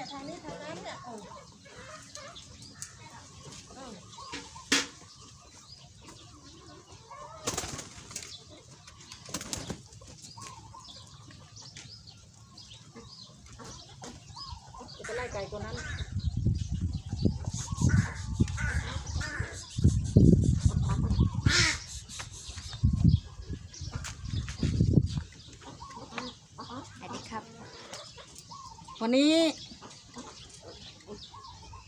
เนี่ยเนี่ยทางนี้ทางนั้นเนี่ยโอ้เออจะไปไล่ไก่ตัวนั้น สวัสดีครับ วันนี้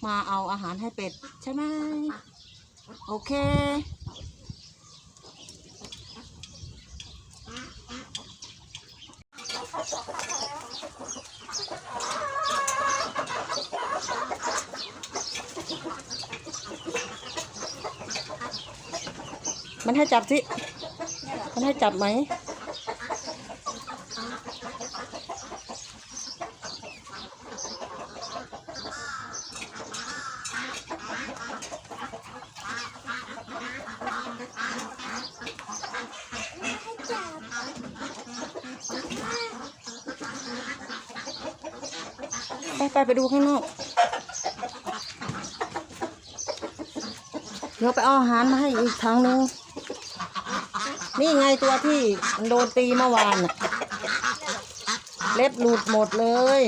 มา เอาอาหารให้เป็ด ใช่ไหม โอเค มันให้จับสิ มันให้จับไหม ไปไปไปดูข้างนอกเดี๋ยวไปเอาอาหารมาให้อีกทางนึงนี่ไงตัวที่มันโดนตีเมื่อวานน่ะเล็บหลุดหมดเลย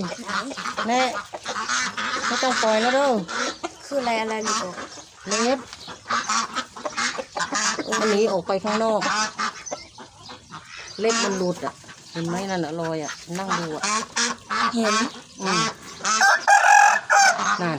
แน่ไม่ต้องปล่อยแล้วเด้อคืออะไรอะไรหรือเปล่าเล็บมันหนีออกไปข้างนอก เล็บมันหลุดอะเห็นไหมนั่นอะรอยอะนั่งดูอะเห็นอืม นั่น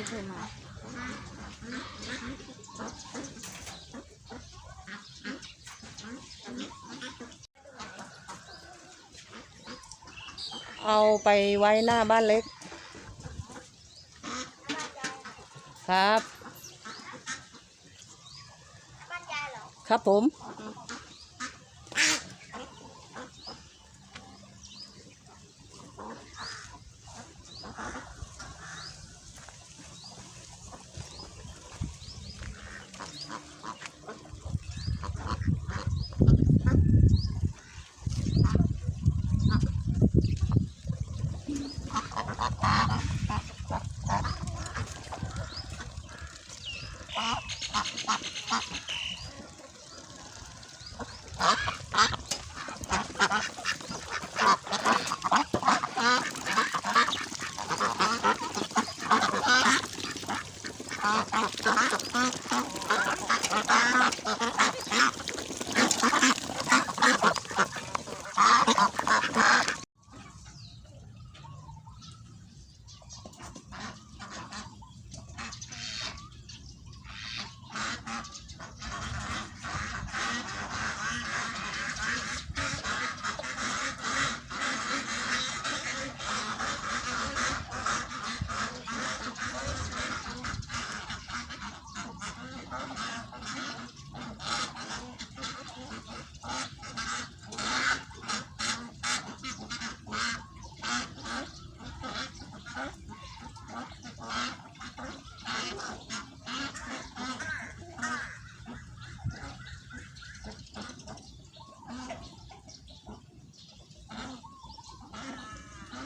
ใครโทรมาเอาไปไว้หน้าบ้านเล็ก ครับ ครับผม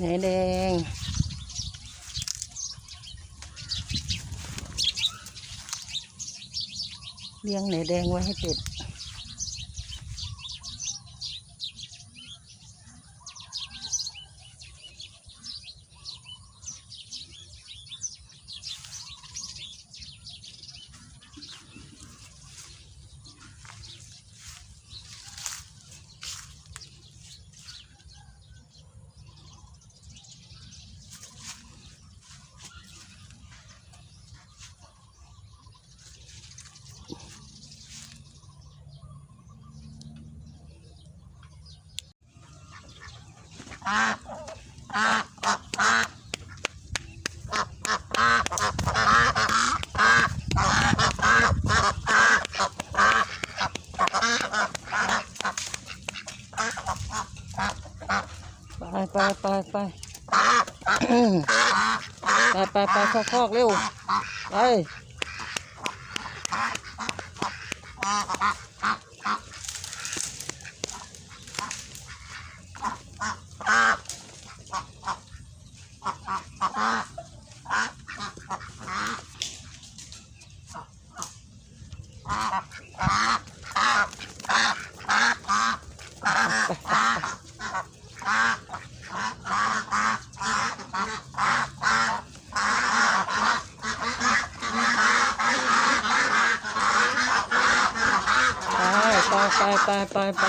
ไหนแดง เลี้ยงไหนแดงไว้ให้เป็ด ไปไปไปไปไปไปไปเข้าคอกเร็วไป ไปไ